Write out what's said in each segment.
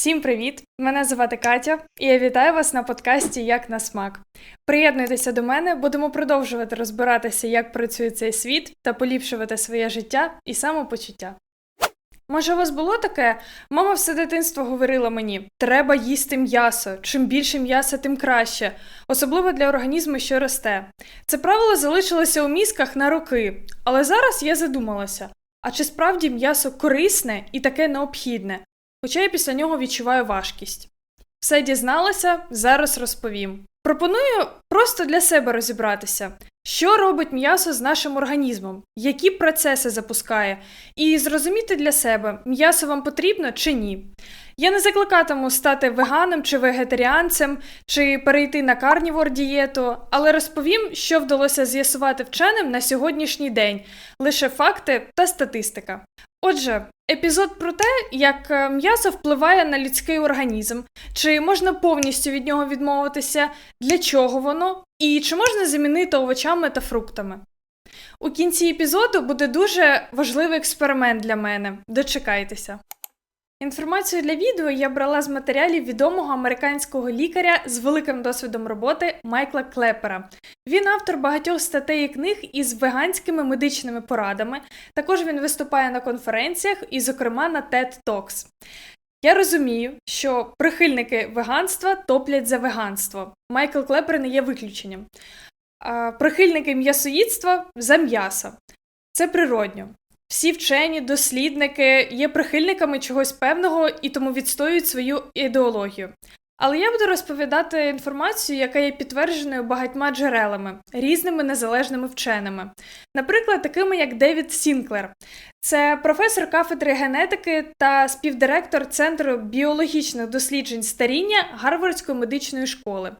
Всім привіт! Мене звати Катя, і я вітаю вас на подкасті Як на смак. Приєднуйтеся до мене, будемо продовжувати розбиратися, як працює цей світ та поліпшувати своє життя і самопочуття. Може, у вас було таке? Мама все дитинство говорила мені: треба їсти м'ясо. Чим більше м'яса, тим краще, особливо для організму, що росте. Це правило залишилося у мізках на роки, але зараз я задумалася: а чи справді м'ясо корисне і таке необхідне? Хоча я після нього відчуваю важкість. Все дізналася, зараз розповім. Пропоную просто для себе розібратися, що робить м'ясо з нашим організмом, які процеси запускає, і зрозуміти для себе, м'ясо вам потрібно чи ні. Я не закликатиму стати веганом чи вегетаріанцем, чи перейти на карнівор дієту, але розповім, що вдалося з'ясувати вченим на сьогоднішній день, лише факти та статистика. Отже, епізод про те, як е, м'ясо впливає на людський організм, чи можна повністю від нього відмовитися, для чого воно, і чи можна замінити овочами та фруктами. У кінці епізоду буде дуже важливий експеримент для мене. Дочекайтеся. Інформацію для відео я брала з матеріалів відомого американського лікаря з великим досвідом роботи Майкла Клепера. Він автор багатьох статей і книг із веганськими медичними порадами. Також він виступає на конференціях і, зокрема, на TED Talks. Я розумію, що прихильники веганства топлять за веганство. Майкл Клепер не є виключенням. А прихильники м'ясоїдства за м'ясо. Це природньо. Всі вчені, дослідники є прихильниками чогось певного і тому відстоюють свою ідеологію. Але я буду розповідати інформацію, яка є підтвердженою багатьма джерелами, різними незалежними вченими, наприклад, такими як Девід Сінклер. Це професор кафедри генетики та співдиректор Центру біологічних досліджень старіння Гарвардської медичної школи,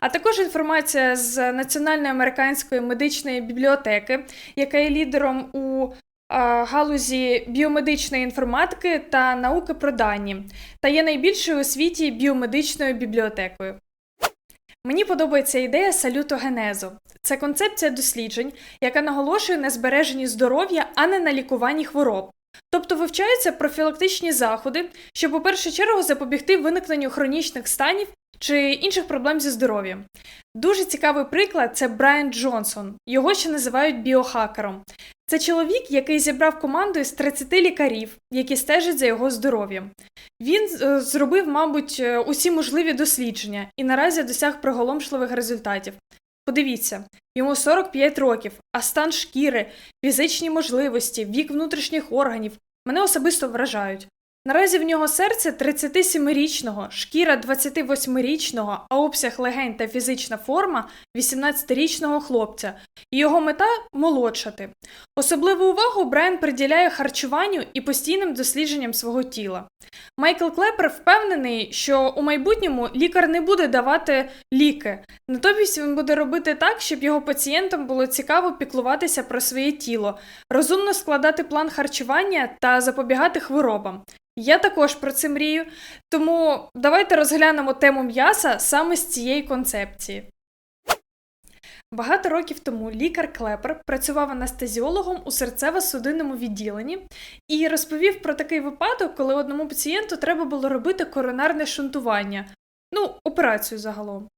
а також інформація з Національної американської медичної бібліотеки, яка є лідером у галузі біомедичної інформатики та науки про дані, та є найбільшою у світі біомедичною бібліотекою. Мені подобається ідея салютогенезу. Це концепція досліджень, яка наголошує на збереженні здоров'я, а не на лікуванні хвороб. Тобто вивчаються профілактичні заходи, щоб у першу чергу запобігти виникненню хронічних станів чи інших проблем зі здоров'ям. Дуже цікавий приклад це Брайан Джонсон, його ще називають біохакером. Це чоловік, який зібрав команду із 30 лікарів, які стежать за його здоров'ям. Він е, зробив, мабуть, е, усі можливі дослідження і наразі досяг приголомшливих результатів. Подивіться, йому 45 років, а стан шкіри, фізичні можливості, вік внутрішніх органів мене особисто вражають. Наразі в нього серце 37-річного, шкіра 28-річного, а обсяг легень та фізична форма 18-річного хлопця, і його мета молодшати. Особливу увагу Брайан приділяє харчуванню і постійним дослідженням свого тіла. Майкл Клепер впевнений, що у майбутньому лікар не буде давати ліки, натомість він буде робити так, щоб його пацієнтам було цікаво піклуватися про своє тіло, розумно складати план харчування та запобігати хворобам. Я також про це мрію, тому давайте розглянемо тему м'яса саме з цієї концепції. Багато років тому лікар Клепер працював анестезіологом у серцево-судинному відділенні і розповів про такий випадок, коли одному пацієнту треба було робити коронарне шунтування, ну, операцію загалом.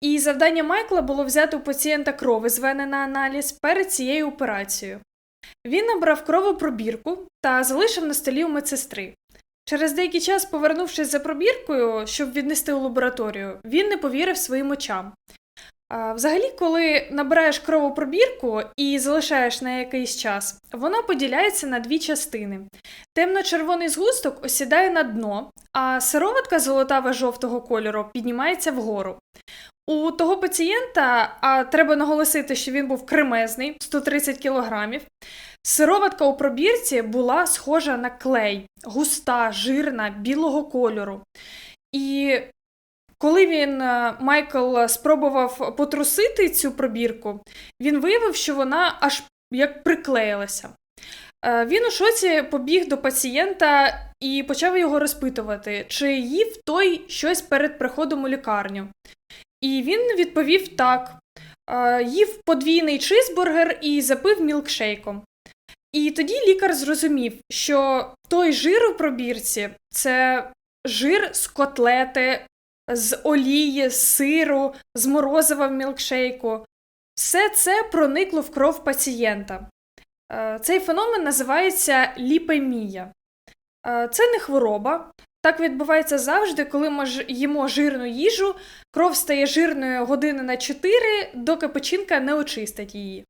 І завдання Майкла було взяти у пацієнта крови з вени на аналіз перед цією операцією. Він набрав кровопробірку та залишив на столі у медсестри. Через деякий час, повернувшись за пробіркою, щоб віднести у лабораторію, він не повірив своїм очам. Взагалі, коли набираєш кровопробірку і залишаєш на якийсь час, вона поділяється на дві частини. Темно-червоний згусток осідає на дно, а сироватка золотава жовтого кольору піднімається вгору. У того пацієнта, а треба наголосити, що він був кремезний 130 кілограмів, сироватка у пробірці була схожа на клей, густа, жирна, білого кольору. І коли він, е, Майкл, спробував потрусити цю пробірку, він виявив, що вона аж як приклеїлася. Е, він у шоці побіг до пацієнта і почав його розпитувати, чи їв той щось перед приходом у лікарню. І він відповів так: е, їв подвійний чизбургер і запив мілкшейком. І тоді лікар зрозумів, що той жир у пробірці це жир з котлети, з олії, з сиру, з морозива в мілкшейку. Все це проникло в кров пацієнта. Е, Цей феномен називається ліпемія. Е, Це не хвороба. Так відбувається завжди, коли ми ж їмо жирну їжу, кров стає жирною години на 4, доки печінка не очистить її.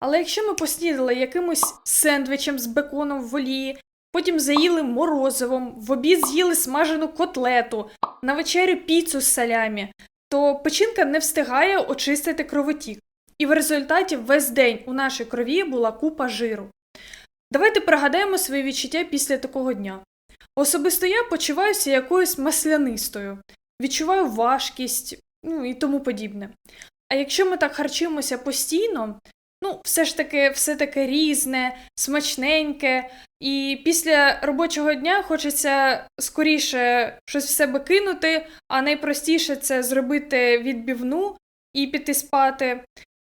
Але якщо ми поснідали якимось сендвічем з беконом в олії, потім заїли морозивом, в обід з'їли смажену котлету, на вечерю піцу з салямі, то печінка не встигає очистити кровотік. І в результаті весь день у нашій крові була купа жиру. Давайте пригадаємо свої відчуття після такого дня. Особисто я почуваюся якоюсь маслянистою, відчуваю важкість, ну і тому подібне. А якщо ми так харчуємося постійно, ну, все ж таки, все таке різне, смачненьке, і після робочого дня хочеться скоріше щось в себе кинути, а найпростіше це зробити відбівну і піти спати,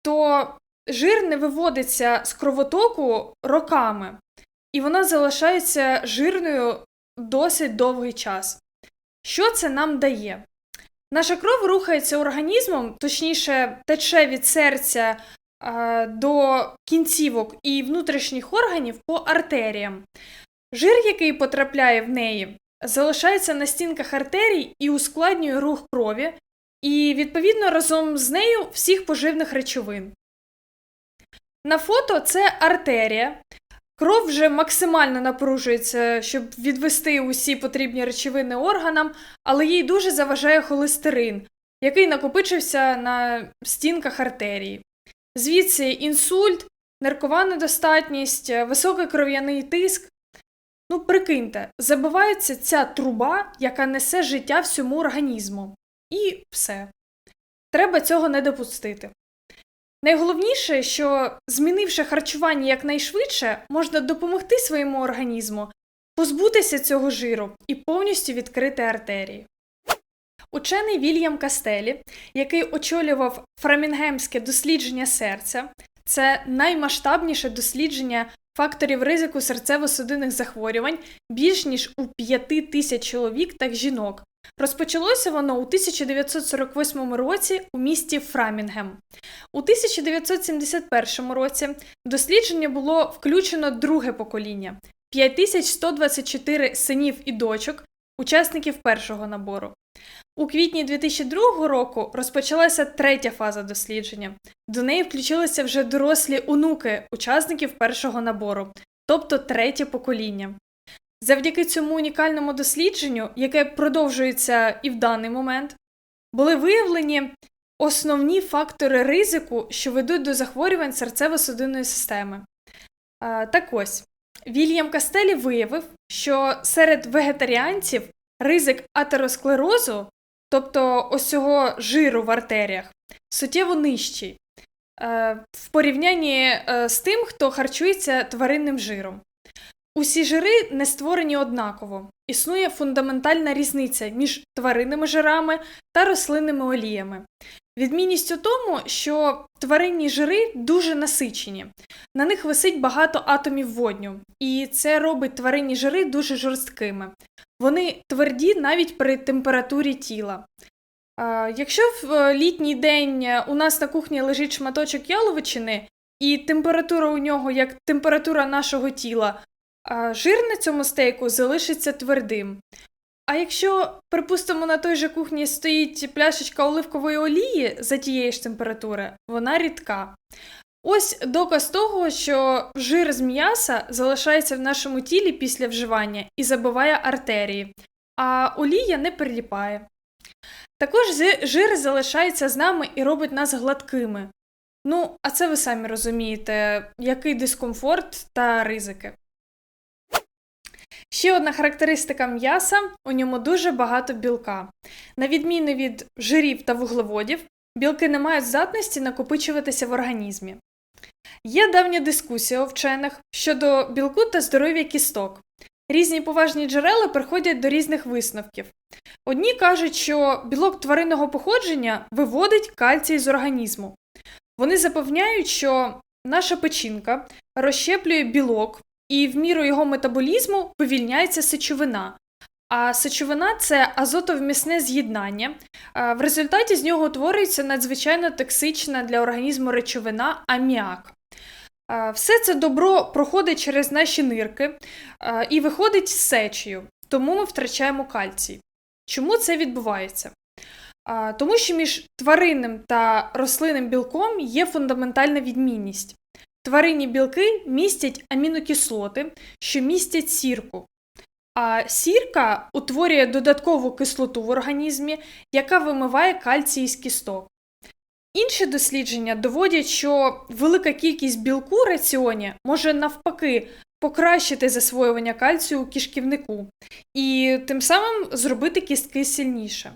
то жир не виводиться з кровотоку роками, і вона залишається жирною досить довгий час. Що це нам дає? Наша кров рухається організмом, точніше, тече від серця е, до кінцівок і внутрішніх органів по артеріям. Жир, який потрапляє в неї, залишається на стінках артерій і ускладнює рух крові, і, відповідно, разом з нею всіх поживних речовин. На фото це артерія. Кров вже максимально напружується, щоб відвести усі потрібні речовини органам, але їй дуже заважає холестерин, який накопичився на стінках артерії. Звідси інсульт, ниркова недостатність, високий кров'яний тиск. Ну, прикиньте, забивається ця труба, яка несе життя всьому організму. І все. Треба цього не допустити. Найголовніше, що змінивши харчування якнайшвидше, можна допомогти своєму організму позбутися цього жиру і повністю відкрити артерії. Учений Вільям Кастелі, який очолював Фрамінгемське дослідження серця, це наймасштабніше дослідження факторів ризику серцево-судинних захворювань більш ніж у 5 тисяч чоловік та жінок. Розпочалося воно у 1948 році у місті Фрамінгем. У 1971 році дослідження було включено друге покоління 5124 синів і дочок, учасників першого набору. У квітні 2002 року розпочалася третя фаза дослідження. До неї включилися вже дорослі онуки учасників першого набору, тобто третє покоління. Завдяки цьому унікальному дослідженню, яке продовжується і в даний момент, були виявлені основні фактори ризику, що ведуть до захворювань серцево-судинної системи. Так ось, Вільям Кастелі виявив, що серед вегетаріанців ризик атеросклерозу, тобто ось цього жиру в артеріях, суттєво нижчий е, в порівнянні е, з тим, хто харчується тваринним жиром. Усі жири не створені однаково. Існує фундаментальна різниця між тваринними жирами та рослинними оліями. Відмінність у тому, що тваринні жири дуже насичені, на них висить багато атомів водню, і це робить тваринні жири дуже жорсткими. Вони тверді навіть при температурі тіла. Якщо в е, літній день у нас на кухні лежить шматочок яловичини, і температура у нього як температура нашого тіла, жир на цьому стейку залишиться твердим. А якщо, припустимо, на той же кухні стоїть пляшечка оливкової олії за тієї ж температури, вона рідка. Ось доказ того, що жир з м'яса залишається в нашому тілі після вживання і забиває артерії, а олія не приліпає. Також жир залишається з нами і робить нас гладкими. Ну, а це ви самі розумієте, який дискомфорт та ризики. Ще одна характеристика м'яса у ньому дуже багато білка. На відміну від жирів та вуглеводів, білки не мають здатності накопичуватися в організмі. Є давня дискусія у вчених щодо білку та здоров'я кісток. Різні поважні джерела приходять до різних висновків. Одні кажуть, що білок тваринного походження виводить кальцій з організму. Вони запевняють, що наша печінка розщеплює білок, і в міру його метаболізму повільняється сечовина. А сечовина це азотовмісне з'єднання. В результаті з нього утворюється надзвичайно токсична для організму речовина аміак. Все це добро проходить через наші нирки і виходить з сечею, тому ми втрачаємо кальцій. Чому це відбувається? Тому що між тваринним та рослинним білком є фундаментальна відмінність. Тваринні білки містять амінокислоти, що містять сірку. А сірка утворює додаткову кислоту в організмі, яка вимиває кальцій з кісток. Інші дослідження доводять, що велика кількість білку в раціоні може навпаки покращити засвоювання кальцію у кишківнику і тим самим зробити кістки сильніше.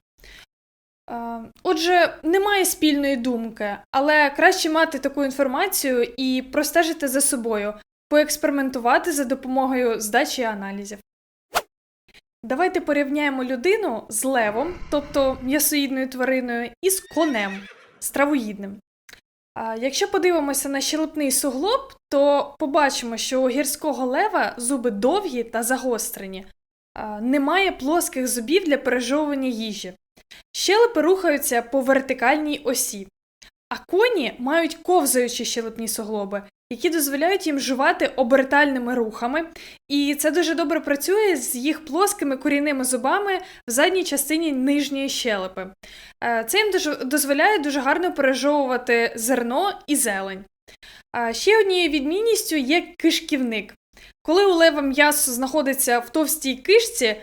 Е, Отже, немає спільної думки, але краще мати таку інформацію і простежити за собою, поекспериментувати за допомогою здачі аналізів. Давайте порівняємо людину з левом, тобто м'ясоїдною твариною, і з конем, стравоїдним. А Якщо подивимося на щелепний суглоб, то побачимо, що у гірського лева зуби довгі та загострені, немає плоских зубів для пережовування їжі. Щелепи рухаються по вертикальній осі, а коні мають ковзаючі щелепні суглоби, які дозволяють їм жувати обертальними рухами, і це дуже добре працює з їх плоскими корінними зубами в задній частині нижньої щелепи. Е, Це їм дозволяє дуже гарно пережовувати зерно і зелень. Ще однією відмінністю є кишківник. Коли у лева м'ясо знаходиться в товстій кишці,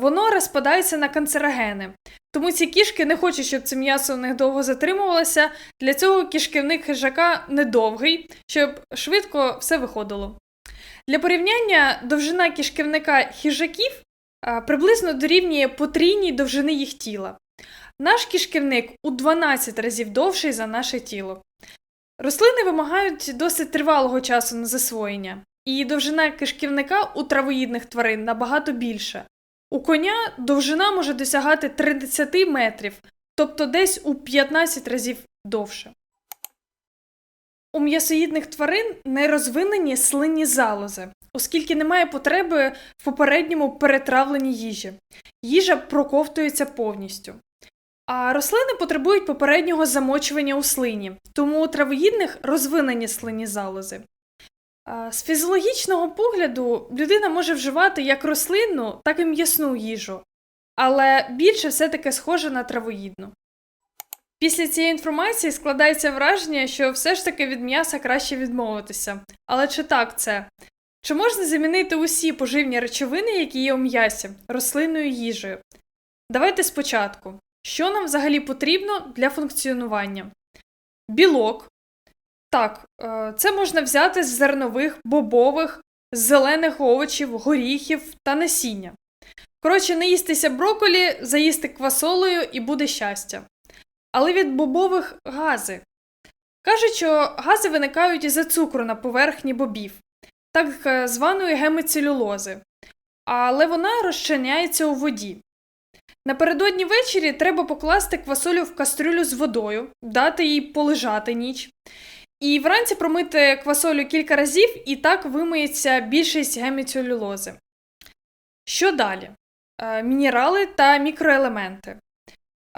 воно розпадається на канцерогени. Тому ці кішки не хочуть, щоб це м'ясо у них довго затримувалося. Для цього кишківник хижака недовгий, щоб швидко все виходило. Для порівняння довжина кишківника хижаків приблизно дорівнює потрійній довжини їх тіла. Наш кишківник у 12 разів довший за наше тіло. Рослини вимагають досить тривалого часу на засвоєння, і довжина кишківника у травоїдних тварин набагато більша. У коня довжина може досягати 30 метрів, тобто десь у 15 разів довше. У м'ясоїдних тварин не розвинені слинні залози, оскільки немає потреби в попередньому перетравленні їжі. Їжа проковтується повністю. А рослини потребують попереднього замочування у слині, тому у травоїдних розвинені слинні залози. А, З фізіологічного погляду людина може вживати як рослинну, так і м'ясну їжу, але більше все-таки схоже на травоїдну. Після цієї інформації складається враження, що все ж таки від м'яса краще відмовитися. Але чи так це? Чи можна замінити усі поживні речовини, які є у м'ясі, рослинною їжею? Давайте спочатку. Що нам взагалі потрібно для функціонування? Білок. Так, е, це можна взяти з зернових, бобових, зелених овочів, горіхів та насіння. Коротше, не їстися броколі, заїсти квасолею і буде щастя. Але від бобових гази. Кажуть, що гази виникають із-за цукру на поверхні бобів, так е, званої гемицелюлози. Але вона розчиняється у воді. Напередодні ввечері треба покласти квасолю в кастрюлю з водою, дати їй полежати ніч. І вранці промити квасолю кілька разів, і так вимиється більшість геміцелюлози. Що далі? Е, Мінерали та мікроелементи.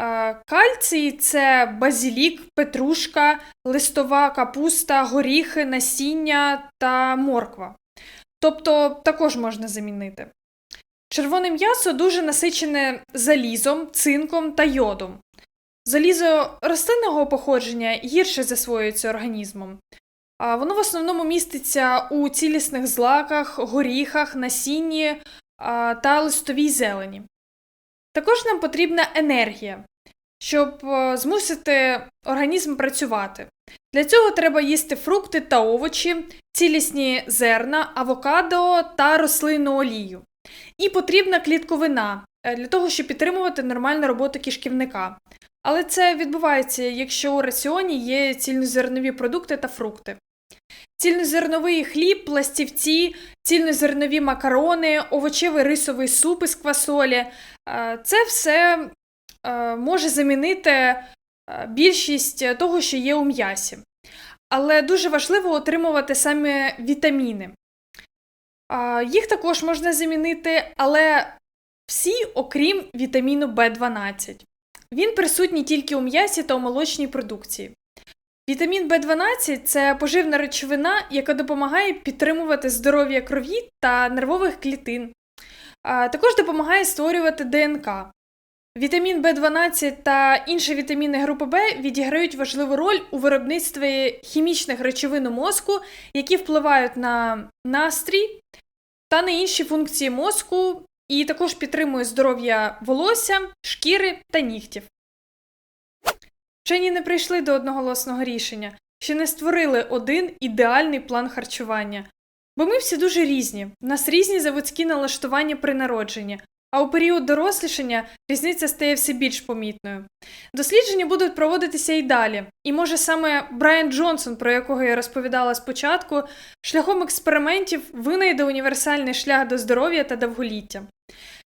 Е, Кальцій це базілік, петрушка, листова капуста, горіхи, насіння та морква. Тобто також можна замінити. Червоне м'ясо дуже насичене залізом, цинком та йодом. Залізо рослинного походження гірше засвоюється організмом. А Воно в основному міститься у цілісних злаках, горіхах, насінні та листовій зелені. Також нам потрібна енергія, щоб е, змусити організм працювати. Для цього треба їсти фрукти та овочі, цілісні зерна, авокадо та рослинну олію. І потрібна клітковина е, для того, щоб підтримувати нормальну роботу кишківника. Але це відбувається, якщо у раціоні є цільнозернові продукти та фрукти. Цільнозерновий хліб, пластівці, цільнозернові макарони, овочевий рисовий суп із квасолі е, це все е, може замінити е, більшість того, що є у м'ясі. Але дуже важливо отримувати саме вітаміни. Їх також можна замінити, але Всі, окрім вітаміну В12. Він присутній тільки у м'ясі та у молочній продукції. Вітамін В12 це поживна речовина, яка допомагає підтримувати здоров'я крові та нервових клітин. А також допомагає створювати ДНК. Вітамін В12 та інші вітаміни групи Б відіграють важливу роль у виробництві хімічних речовин у мозку, які впливають на настрій та на інші функції мозку, і також підтримує здоров'я волосся, шкіри та нігтів. Вчені не прийшли до одноголосного рішення, ще не створили один ідеальний план харчування. Бо ми всі дуже різні, в нас різні заводські налаштування при народженні, а у період дорослішання різниця стає все більш помітною. Дослідження будуть проводитися і далі, і може саме Брайан Джонсон, про якого я розповідала спочатку, шляхом експериментів винайде універсальний шлях до здоров'я та довголіття.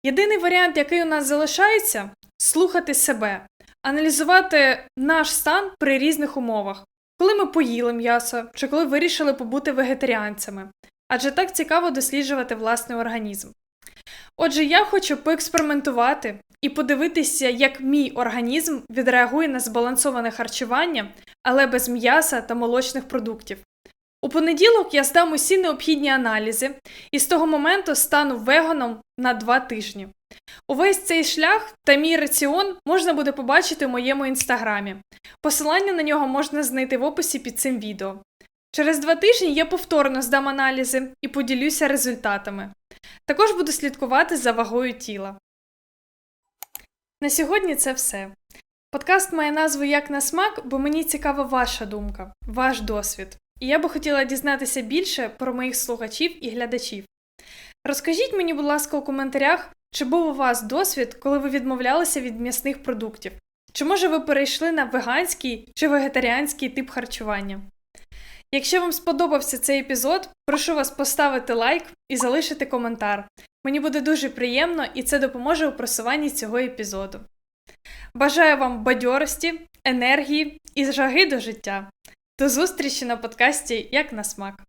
Єдиний варіант, який у нас залишається слухати себе, аналізувати наш стан при різних умовах, коли ми поїли м'ясо чи коли вирішили побути вегетаріанцями, адже так цікаво досліджувати власний організм. Отже, я хочу поекспериментувати і подивитися, як мій організм відреагує на збалансоване харчування, але без м'яса та молочних продуктів. У понеділок я здам усі необхідні аналізи і з того моменту стану веганом на два тижні. Увесь цей шлях та мій раціон можна буде побачити в моєму інстаграмі. Посилання на нього можна знайти в описі під цим відео. Через два тижні я повторно здам аналізи і поділюся результатами. Також буду слідкувати за вагою тіла. На сьогодні це все. Подкаст має назву Як на смак, бо мені цікава ваша думка, ваш досвід. І я би хотіла дізнатися більше про моїх слухачів і глядачів. Розкажіть мені, будь ласка, у коментарях, чи був у вас досвід, коли ви відмовлялися від м'ясних продуктів? Чи може ви перейшли на веганський чи вегетаріанський тип харчування? Якщо вам сподобався цей епізод, прошу вас поставити лайк і залишити коментар. Мені буде дуже приємно і це допоможе у просуванні цього епізоду. Бажаю вам бадьорості, енергії і жаги до життя. До зустрічі на подкасті Як на смак!